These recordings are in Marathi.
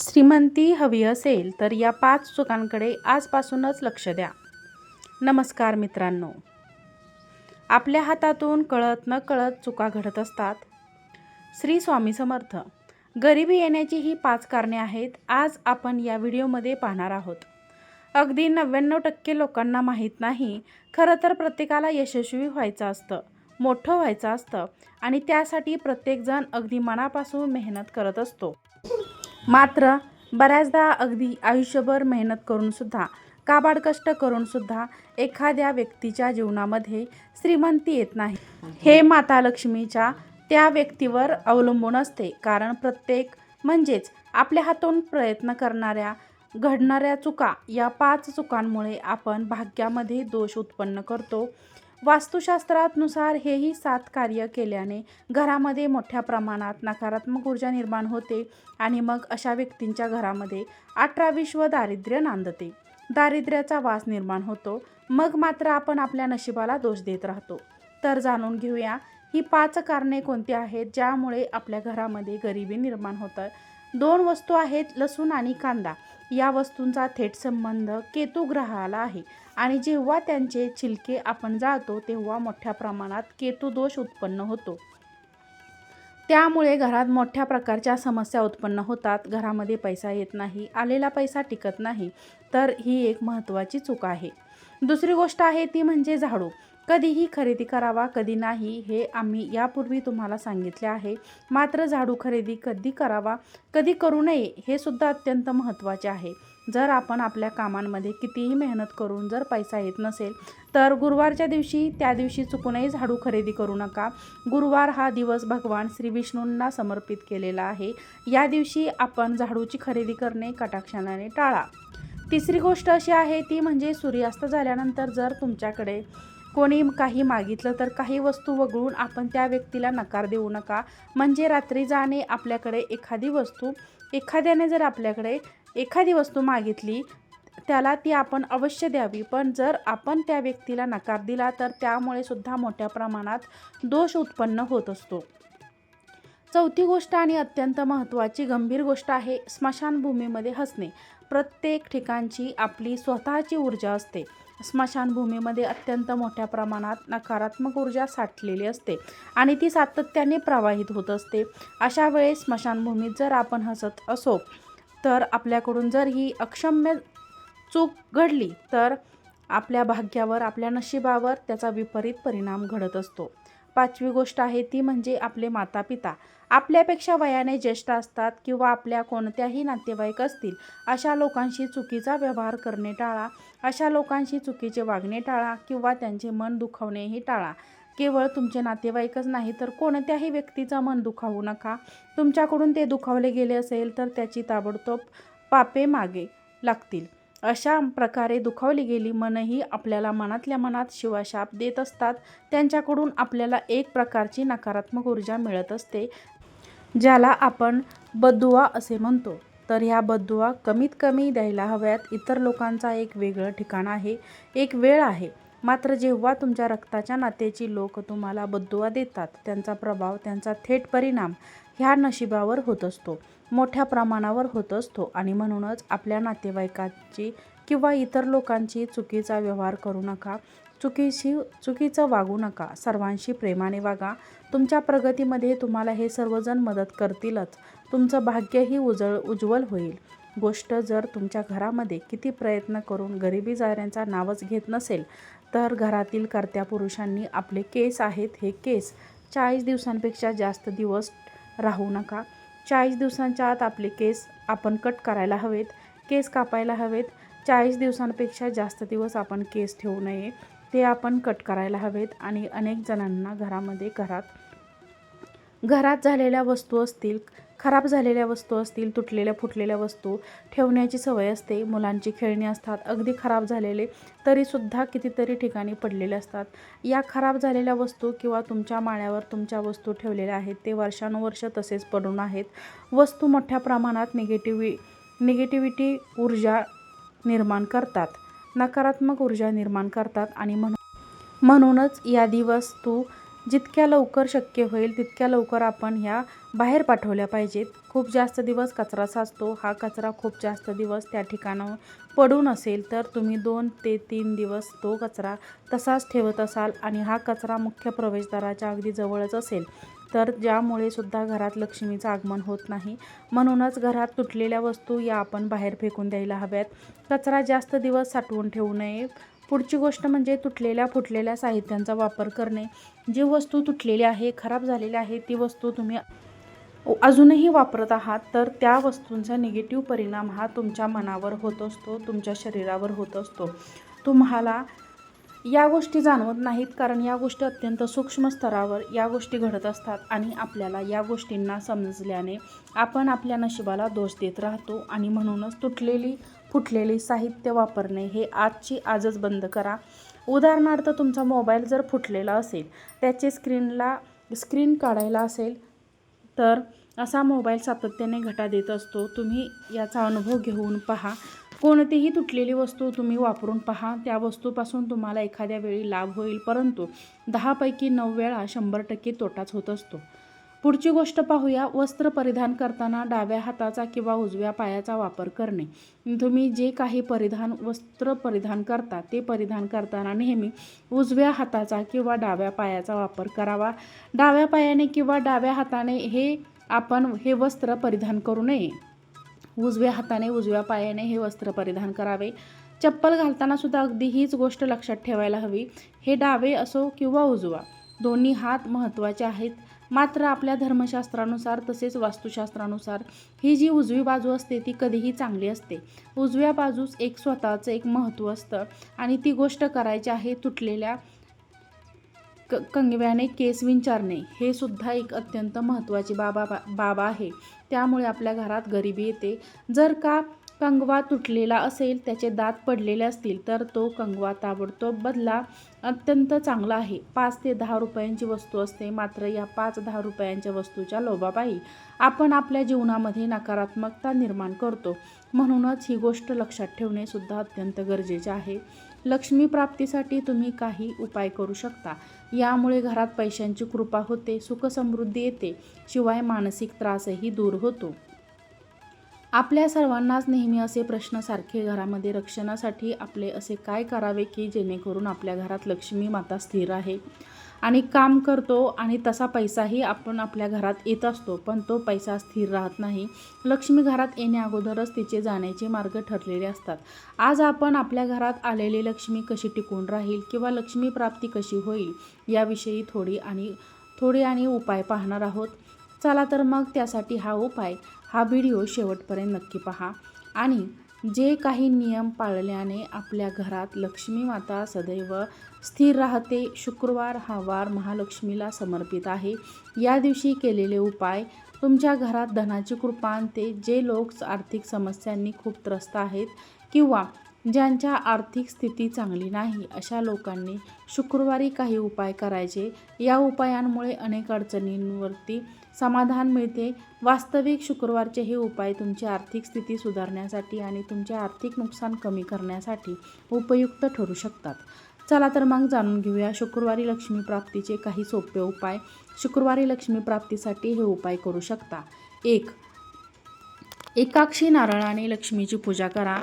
श्रीमंती हवी असेल तर या पाच चुकांकडे आजपासूनच लक्ष द्या. नमस्कार मित्रांनो. आपल्या हातातून कळत न कळत चुका घडत असतात. श्री स्वामी समर्थ गरिबी येण्याची ही पाच कारणे आहेत आज आपण या व्हिडिओमध्ये पाहणार आहोत. अगदी नव्याण्णव टक्के लोकांना माहीत नाही खरं तर प्रत्येकाला यशस्वी व्हायचं असतं मोठं व्हायचं असतं आणि त्यासाठी प्रत्येकजण अगदी मनापासून मेहनत करत असतो. मात्र बऱ्याचदा अगदी आयुष्यभर मेहनत करूनसुद्धा काबाड कष्ट करूनसुद्धा एखाद्या व्यक्तीच्या जीवनामध्ये श्रीमंती येत नाही. हे माता लक्ष्मीच्या त्या व्यक्तीवर अवलंबून असते. कारण प्रत्येक म्हणजेच आपल्या हातून प्रयत्न करणाऱ्या घडणाऱ्या चुका या पाच चुकांमुळे आपण भाग्यामध्ये दोष उत्पन्न करतो. वास्तुशास्त्रानुसार हेही सात कार्य केल्याने घरामध्ये मोठ्या प्रमाणात नकारात्मक ऊर्जा निर्माण होते आणि मग अशा व्यक्तींच्या घरामध्ये अठरा विश्व दारिद्र्य नांदते. दारिद्र्याचा वास निर्माण होतो. मग मात्र आपण आपल्या नशिबाला दोष देत राहतो. तर जाणून घेऊया ही पाच कारणे कोणती आहेत ज्यामुळे आपल्या घरामध्ये गरिबी निर्माण होतं दोन वस्तू आहेत लसूण आणि कांदा. या वस्तूंचा थेट संबंध केतू ग्रहाला आहे. आणि जेव्हा त्यांचे छिलके आपण जाळतो तेव्हा मोठ्या प्रमाणात केतू दोष उत्पन्न होतो. त्यामुळे घरात मोठ्या प्रकारच्या समस्या उत्पन्न होतात. घरामध्ये पैसा येत नाही आलेला पैसा टिकत नाही. तर ही एक महत्त्वाची चूक आहे. दुसरी गोष्ट आहे ती म्हणजे झाडू. कधीही खरेदी करावा कधी नाही हे आम्ही यापूर्वी तुम्हाला सांगितले आहे. मात्र झाडू खरेदी कधी करावा कधी करू नये हे सुद्धा अत्यंत महत्त्वाचे आहे. जर आपण आपल्या कामांमध्ये कितीही मेहनत करून जर पैसा येत नसेल तर गुरुवारच्या दिवशी त्या दिवशी चुकूनही झाडू खरेदी करू नका. गुरुवार हा दिवस भगवान श्री विष्णूंना समर्पित केलेला आहे. या दिवशी आपण झाडूची खरेदी करणे कटाक्षाने टाळा. तिसरी गोष्ट अशी आहे ती म्हणजे सूर्यास्त झाल्यानंतर जर तुमच्याकडे कोणी काही मागितलं तर काही वस्तू वगळून आपण त्या व्यक्तीला नकार देऊ नका. म्हणजे रात्री जाणे आपल्याकडे एखादी वस्तू एखाद्याने जर आपल्याकडे एखादी वस्तू मागितली त्याला ती आपण अवश्य द्यावी. पण जर आपण त्या व्यक्तीला नकार दिला तर त्यामुळे सुद्धा मोठ्या प्रमाणात दोष उत्पन्न होत असतो. चौथी गोष्ट आणि अत्यंत महत्त्वाची गंभीर गोष्ट आहे स्मशानभूमीमध्ये हसणे. प्रत्येक ठिकाणची आपली स्वतःची ऊर्जा असते. स्मशानभूमीमध्ये अत्यंत मोठ्या प्रमाणात नकारात्मक ऊर्जा साठलेली असते आणि ती सातत्याने प्रवाहित होत असते. अशा वेळेस स्मशानभूमीत जर आपण हसत असो तर आपल्याकडून जर ही अक्षम्य चूक घडली तर आपल्या भाग्यावर आपल्या नशिबावर त्याचा विपरीत परिणाम घडत असतो. पाचवी गोष्ट आहे ती म्हणजे आपले माता पिता आपल्यापेक्षा वयाने ज्येष्ठ असतात किंवा आपल्या कोणत्याही नातेवाईक असतील अशा लोकांशी चुकीचा व्यवहार करणे टाळा. अशा लोकांशी चुकीचे वागणे टाळा किंवा त्यांचे मन दुखवणेही टाळा. केवळ तुमचे नातेवाईकच नाही तर कोणत्याही व्यक्तीचा मन दुखावू नका. तुमच्याकडून ते दुखावले गेले असेल तर त्याची ताबडतोब पापे मागे लागतील. अशा प्रकारे दुखावली गेली मनही आपल्याला मनातल्या मनात शिवाशाप देत असतात. त्यांच्याकडून आपल्याला एक प्रकारची नकारात्मक ऊर्जा मिळत असते ज्याला आपण बद्दुआ असे म्हणतो. तर ह्या बद्दुआ कमीत कमी द्यायला हव्यात. इतर लोकांचा एक वेगळं ठिकाण आहे. एक वेळ आहे. मात्र जेव्हा तुमच्या रक्ताच्या नात्याची लोक तुम्हाला बद्दुआ देतात त्यांचा प्रभाव त्यांचा थेट परिणाम ह्या नशिबावर होत असतो. मोठ्या प्रमाणावर होत असतो. आणि म्हणूनच आपल्या नातेवाईकांची किंवा इतर लोकांची चुकीचा व्यवहार करू नका. चुकीशी चुकीचं वागू नका. सर्वांशी प्रेमाने वागा. तुमच्या प्रगतीमध्ये तुम्हाला हे सर्वजण मदत करतीलच. तुमचं भाग्यही उजळ उज्ज्वल होईल. गोष्ट जर तुमच्या घरामध्ये किती प्रयत्न करून गरिबी जाऱ्यांचा नावच घेत नसेल तर घरातील कर्त्या पुरुषांनी आपले केस आहेत हे केस. चाळीस दिवसांपेक्षा जास्त दिवस राहू नका. चाळीस दिवसांच्या आत आपले केस आपण कट करायला हवेत केस कापायला हवेत. चाळीस दिवसांपेक्षा जास्त दिवस आपण केस ठेवू नये. ते आपण कट करायला हवेत आणि अनेक जणांना घरामध्ये घरात घरात झालेल्या वस्तू असतील खराब झालेल्या वस्तू असतील तुटलेल्या फुटलेल्या वस्तू ठेवण्याची सवय असते. मुलांची खेळणी असतात अगदी खराब झालेले तरीसुद्धा कितीतरी ठिकाणी पडलेले असतात. या खराब झालेल्या वस्तू किंवा तुमच्या माळ्यावर तुमच्या वस्तू ठेवलेल्या आहेत ते वर्षानुवर्ष तसेच पडून आहेत. वस्तू मोठ्या प्रमाणात निगेटिव्ही निगेटिव्हिटी ऊर्जा निर्माण करतात. नकारात्मक ऊर्जा निर्माण करतात आणि म्हणून म्हणूनच या दिवस तू जितक्या लवकर शक्य होईल तितक्या लवकर आपण ह्या बाहेर पाठवल्या पाहिजेत. खूप जास्त दिवस कचरा साचतो हा कचरा खूप जास्त दिवस त्या ठिकाणावर पडून असेल तर तुम्ही दोन ते तीन दिवस तो कचरा तसाच ठेवत असाल आणि हा कचरा मुख्य प्रवेशद्वाराच्या अगदी जवळच असेल. तर ज्यामुळे सुद्धा घरात लक्ष्मीचं आगमन होत नाही. म्हणूनच घरात तुटलेल्या वस्तू या आपण बाहेर फेकून द्यायला हव्यात. कचरा जास्त दिवस साठवून ठेवू नये. पुढची गोष्ट म्हणजे तुटलेल्या फुटलेल्या साहित्यांचा वापर करणे. जी वस्तू तुटलेली आहे खराब झालेली आहे ती वस्तू तुम्ही अजूनही वापरत आहात तर त्या वस्तूंचा निगेटिव्ह परिणाम हा तुमच्या मनावर होत असतो तुमच्या शरीरावर होत असतो. तुम्हाला या गोष्टी जाणवत नाहीत कारण या गोष्टी अत्यंत सूक्ष्म स्तरावर या गोष्टी घडत असतात आणि आपल्याला या गोष्टींना समजल्याने आपण आपल्या नशिबाला दोष देत राहतो आणि म्हणूनच तुटलेली फुटलेली साहित्य वापरणे हे आजची आजच बंद करा. उदाहरणार्थ तुमचा मोबाईल जर फुटलेला असेल त्याचे स्क्रीनला स्क्रीन काढायला असेल तर असा मोबाईल सातत्याने घटा देत असतो. तुम्ही याचा अनुभव घेऊन पहा. कोणतीही तुटलेली वस्तू तुम्ही वापरून पहा. त्या वस्तूपासून तुम्हाला एखाद्या वेळी लाभ होईल परंतु दहापैकी नऊ वेळा शंभर टक्के तोटाच होत असतो. पुढची गोष्ट पाहूया. वस्त्र परिधान करताना डाव्या हाताचा किंवा उजव्या पायाचा वापर करणे. तुम्ही जे काही परिधान वस्त्र परिधान करता ते परिधान करताना नेहमी उजव्या हाताचा किंवा डाव्या पायाचा वापर करावा. डाव्या पायाने किंवा डाव्या हाताने हे आपण हे वस्त्र परिधान करू नये. उजव्या हाताने उजव्या पायाने हे वस्त्र परिधान करावे. चप्पल घालताना सुद्धा अगदी हीच गोष्ट लक्षात ठेवायला हवी. हे डावे असो किंवा उजवा दोन्ही हात महत्त्वाचे आहेत. मात्र आपल्या धर्मशास्त्रानुसार तसेच वास्तुशास्त्रानुसार ही जी उजवी बाजू असते ती कधीही चांगली असते. उजव्या बाजूस एक स्वतःचं एक महत्त्व असतं आणि ती गोष्ट करायची आहे तुटलेल्या क कंगव्याने केस विंचारणे. हे सुद्धा एक अत्यंत महत्त्वाची बाबा बाबा आहे. त्यामुळे आपल्या घरात गरिबी येते. जर का कंगवा तुटलेला असेल त्याचे दात पडलेले असतील तर तो कंगवा ताबडतोब बदला. अत्यंत चांगला आहे. पाच ते दहा रुपयांची वस्तू असते मात्र या पाच दहा रुपयांच्या वस्तूच्या लोभापायी आपण आपल्या जीवनामध्ये नकारात्मकता निर्माण करतो. म्हणूनच ही गोष्ट लक्षात ठेवणे सुद्धा अत्यंत गरजेचे आहे. लक्ष्मी प्राप्तीसाठी तुम्ही काही उपाय करू शकता. यामुळे घरात पैशांची कृपा होते सुखसमृद्धी येते शिवाय मानसिक त्रासही दूर होतो. आपल्या सर्वांनाच नेहमी असे प्रश्नसारखे घरामध्ये रक्षणासाठी आपले असे काय करावे की जेणेकरून आपल्या घरात लक्ष्मी माता स्थिर आहे? आणि काम करतो आणि तसा पैसाही आपण आपल्या घरात येत असतो पण तो पैसा स्थिर राहत नाही. लक्ष्मी घरात येण्या अगोदरच तिचे जाण्याचे मार्ग ठरलेले असतात. आज आपण आपल्या घरात आलेली लक्ष्मी कशी टिकून राहील किंवा लक्ष्मी प्राप्ती कशी होईल याविषयी थोडी आणि थोडी आणि उपाय पाहणार आहोत. चला तर मग त्यासाठी हा उपाय हा व्हिडिओ शेवटपर्यंत नक्की पहा. आणि जे काही नियम पाळल्याने आपल्या घरात लक्ष्मी माता सदैव स्थिर राहते शुक्रवार हा वार महालक्ष्मीला समर्पित आहे. या दिवशी केलेले उपाय तुमच्या घरात धनाची कृपा आणते. जे लोक आर्थिक समस्यांनी खूप त्रस्त आहेत किंवा ज्यांच्या आर्थिक स्थिती चांगली नाही अशा लोकांनी शुक्रवारी काही उपाय करायचे. या उपायांमुळे अनेक अडचणींवरती समाधान मिळते. वास्तविक शुक्रवारचे हे उपाय तुमची आर्थिक स्थिती सुधारण्यासाठी आणि तुमचे आर्थिक नुकसान कमी करण्यासाठी उपयुक्त ठरू शकतात. चला तर मग जाणून घेऊया शुक्रवारी लक्ष्मी प्राप्तीचे काही सोपे उपाय. शुक्रवारी लक्ष्मी प्राप्तीसाठी हे उपाय करू शकता. एक एकाक्षी नारळाने लक्ष्मीची पूजा करा.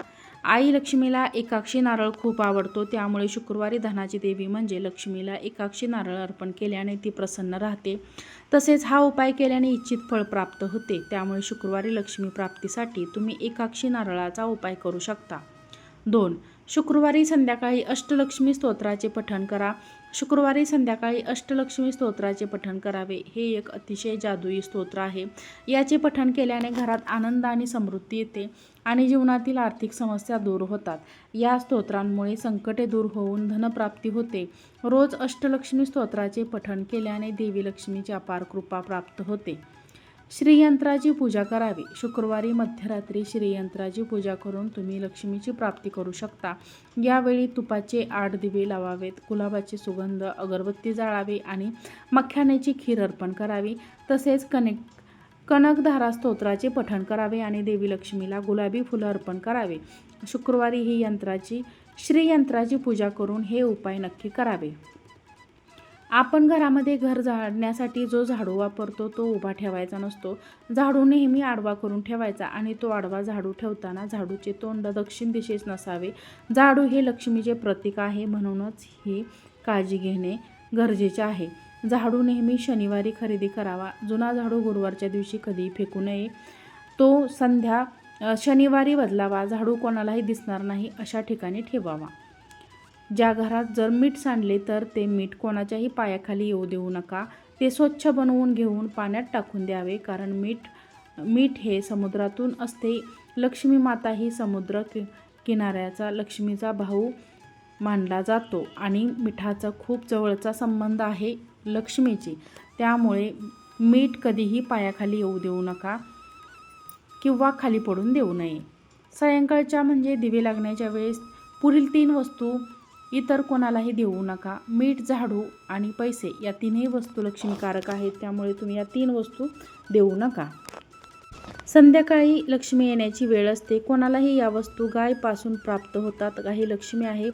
आई लक्ष्मीला एकाक्षी नारळ खूप आवडतो त्यामुळे शुक्रवारी धनाची देवी म्हणजे लक्ष्मीला एकाक्षी नारळ अर्पण केल्याने ती प्रसन्न राहते. तसेच हा उपाय केल्याने इच्छित फळ प्राप्त होते त्यामुळे शुक्रवारी लक्ष्मी प्राप्तीसाठी तुम्ही एकाक्षी नारळाचा उपाय करू शकता. दोन. शुक्रवारी संध्याकाळी अष्टलक्ष्मी स्तोत्राचे पठण करा. शुक्रवारी संध्याकाळी अष्टलक्ष्मी स्तोत्राचे पठण करावे. हे एक अतिशय जादुई स्तोत्र आहे. याचे पठण केल्याने घरात आनंद आणि समृद्धी येते आणि जीवनातील आर्थिक समस्या दूर होतात. या स्तोत्रांमुळे संकटे दूर होऊन धनप्राप्ती होते. रोज अष्टलक्ष्मी स्तोत्राचे पठण केल्याने देवी लक्ष्मीची अपार कृपा प्राप्त होते. श्रीयंत्राची पूजा करावी. शुक्रवारी मध्यरात्री श्रीयंत्राची पूजा करून तुम्ही लक्ष्मीची प्राप्ती करू शकता. यावेळी तुपाचे आठ दिवे लावावेत. गुलाबाचे सुगंध अगरबत्ती जाळावी आणि मख्यानेची खीर अर्पण करावी. तसेच कनेक कनकधारा स्तोत्राचे पठण करावे आणि देवी लक्ष्मीला गुलाबी फुलं अर्पण करावे. शुक्रवारी ही यंत्राची श्रीयंत्राची पूजा करून हे उपाय नक्की करावे. आपण घरामध्ये घर झाडण्यासाठी जो झाडू वापरतो तो उभा ठेवायचा नसतो. झाडू नेहमी आडवा करून ठेवायचा आणि तो आडवा झाडू ठेवताना झाडूचे तोंड दक्षिण दिशेस नसावे. झाडू हे लक्ष्मीचे प्रतीक आहे म्हणूनच ही काळजी घेणे गरजेचे आहे. झाडू नेहमी शनिवारी खरेदी करावा. जुना झाडू गुरुवारच्या दिवशी कधीही फेकू नये. तो संध्या शनिवारी बदलावा. झाडू कोणालाही दिसणार नाही अशा ठिकाणी ठेवावा. ज्या घरात जर मीठ सांडले तर ते मीठ कोणाच्याही पायाखाली येऊ देऊ नका. ते स्वच्छ बनवून घेऊन पाण्यात टाकून द्यावे कारण मीठ मीठ हे समुद्रातून असते. लक्ष्मी माता ही समुद्र कि किनाऱ्याचा लक्ष्मीचा भाऊ मानला जातो आणि मिठाचा खूप जवळचा संबंध आहे लक्ष्मीची. त्यामुळे मीठ कधीही पायाखाली येऊ देऊ नका किंवा खाली पडून देऊ नये. सायंकाळच्या म्हणजे दिवे लागण्याच्या वेळेस पुढील तीन वस्तू इतर कोणालाही देऊ नका. मीठ झाडू आणि पैसे या तीनही वस्तू लक्ष्मीकारक आहेत. त्यामुळे तुम्ही या तीन वस्तू देऊ नका. संध्याकाळी लक्ष्मी येण्याची वेळ असते. कोणालाही या वस्तू गायपासून प्राप्त होतात. गाय लक्ष्मी आहे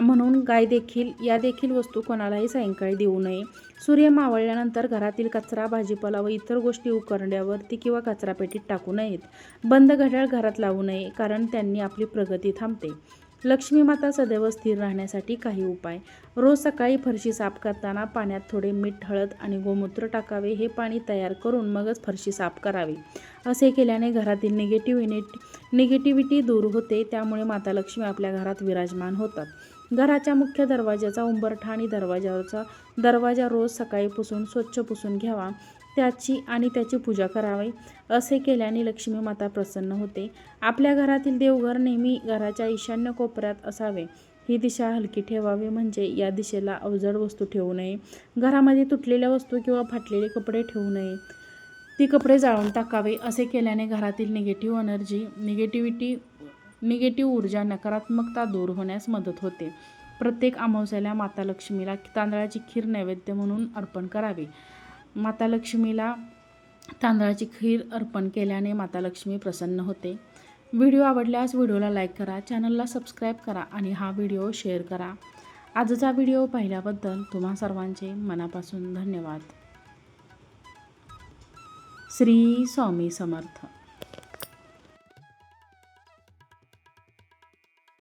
म्हणून गाय देखील या देखील वस्तू कोणालाही सायंकाळी देऊ नये. सूर्य मावळल्यानंतर घरातील कचरा भाजीपाला व इतर गोष्टी उकरड्यावरती किंवा कचरापेटीत टाकू नयेत. बंद घड्याळ घरात लावू नये कारण त्यांनी आपली प्रगती थांबते. लक्ष्मी माता सदैव स्थिर राहण्यासाठी काही उपाय. रोज सकाळी फरशी साफ करताना पाण्यात थोडे मीठ हळद आणि गोमूत्र टाकावे. हे पाणी तयार करून मगच फरशी साफ करावी. असे केल्याने घरातील निगेटिव्ह निगेटिव्हिटी दूर होते. त्यामुळे माता लक्ष्मी आपल्या घरात विराजमान होतात. घराच्या मुख्य दरवाजाचा उंबरठा आणि दरवाजावरचा दरवाजा रोज सकाळी पुसून स्वच्छ पुसून घ्यावा. त्याची आणि त्याची पूजा करावी असे केल्याने लक्ष्मी माता प्रसन्न होते. आपल्या घरातील देवघर नेहमी घराच्या ईशान्य कोपऱ्यात असावे. ही दिशा हलकी ठेवावी म्हणजे या दिशेला अवजड वस्तू ठेवू नये. घरामध्ये तुटलेल्या वस्तू किंवा फाटलेले कपडे ठेवू नये. ती कपडे जाळून टाकावे असे केल्याने घरातील निगेटिव्ह एनर्जी निगेटिव्हिटी निगेटिव्ह ऊर्जा नकारात्मकता दूर होण्यास मदत होते. प्रत्येक अमावस्याला माता लक्ष्मीला तांदळाची खीर नैवेद्य म्हणून अर्पण करावे. माता लक्ष्मीला तांदळाची खीर अर्पण केल्याने माता लक्ष्मी प्रसन्न होते. व्हिडिओ आवडल्यास व्हिडिओला लाईक करा चॅनलला सबस्क्राईब करा आणि हा व्हिडिओ शेअर करा. आजचा व्हिडिओ पाहिल्याबद्दल तुम्हा सर्वांचे मनापासून धन्यवाद. श्री स्वामी समर्थ.